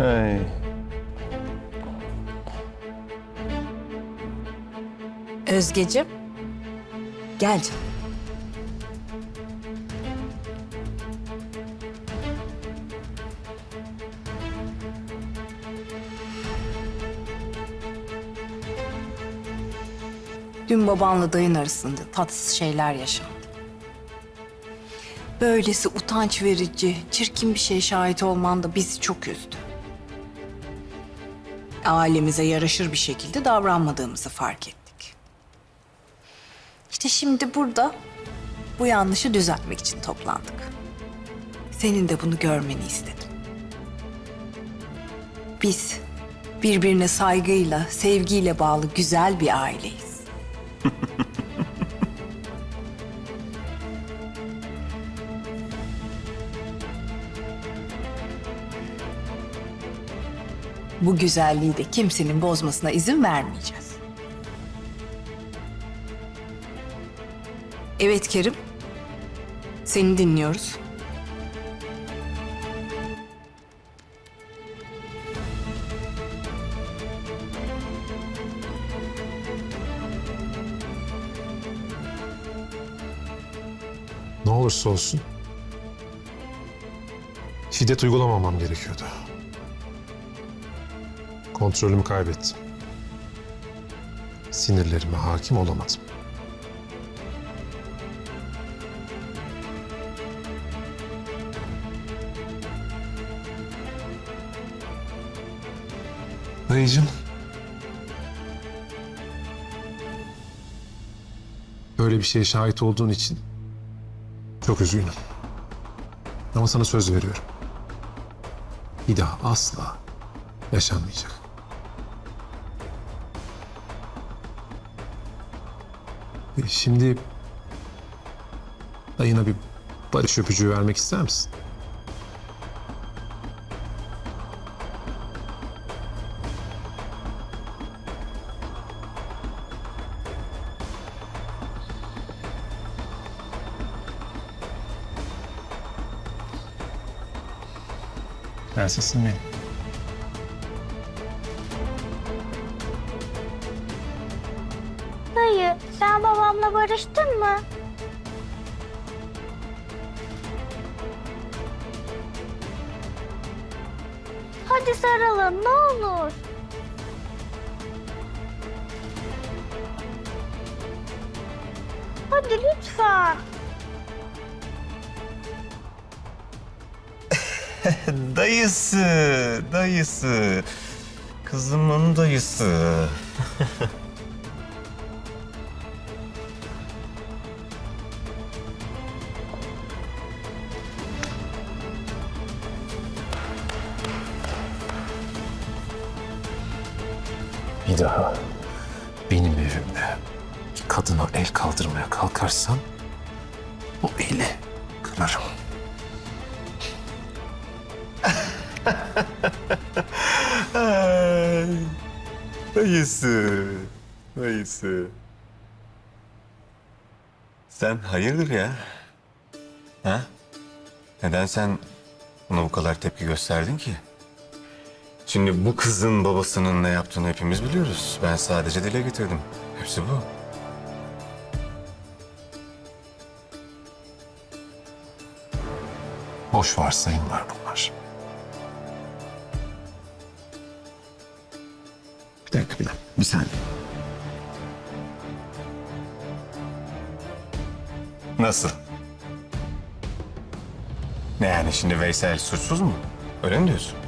Ay. Özgecim. Gel. Dün babanla dayın arasında tatsız şeyler yaşandı. Böylesi utanç verici, çirkin bir şey şahit olman da bizi çok üzdü. Ailemize yaraşır bir şekilde davranmadığımızı fark ettik. İşte şimdi burada bu yanlışı düzeltmek için toplandık. Senin de bunu görmeni istedim. Biz birbirine saygıyla, sevgiyle bağlı güzel bir aileyiz. Bu güzelliği de kimsenin bozmasına izin vermeyeceğiz. Evet Kerim. Seni dinliyoruz. Ne olursa olsun şiddet uygulamamam gerekiyordu. Kontrolümü kaybettim. Sinirlerime hakim olamadım. Dayıcım. Böyle bir şeye şahit olduğun için çok üzgünüm. Ama sana söz veriyorum. Bir daha asla yaşanmayacak. E, Şimdi dayına bir barış öpücüğü vermek ister misin? Prensesim benim. Dayı, sen babamla barıştın mı? Hadi sarılın ne olur. Hadi lütfen. Dayısı, dayısı. Kızımın dayısı. Bir daha benim evimde kadına el kaldırmaya kalkarsan o eli kırarım. Ay, dayısı, dayısı. Sen hayırdır ya? Ha? Neden sen buna bu kadar tepki gösterdin ki? Şimdi bu kızın babasının ne yaptığını hepimiz biliyoruz. Ben sadece dile getirdim. Hepsi bu. Boş varsayımlar bunlar. Bir dakika bir dakika. Bir saniye. Nasıl? Ne yani şimdi Veysel suçsuz mu? Öyle mi diyorsun?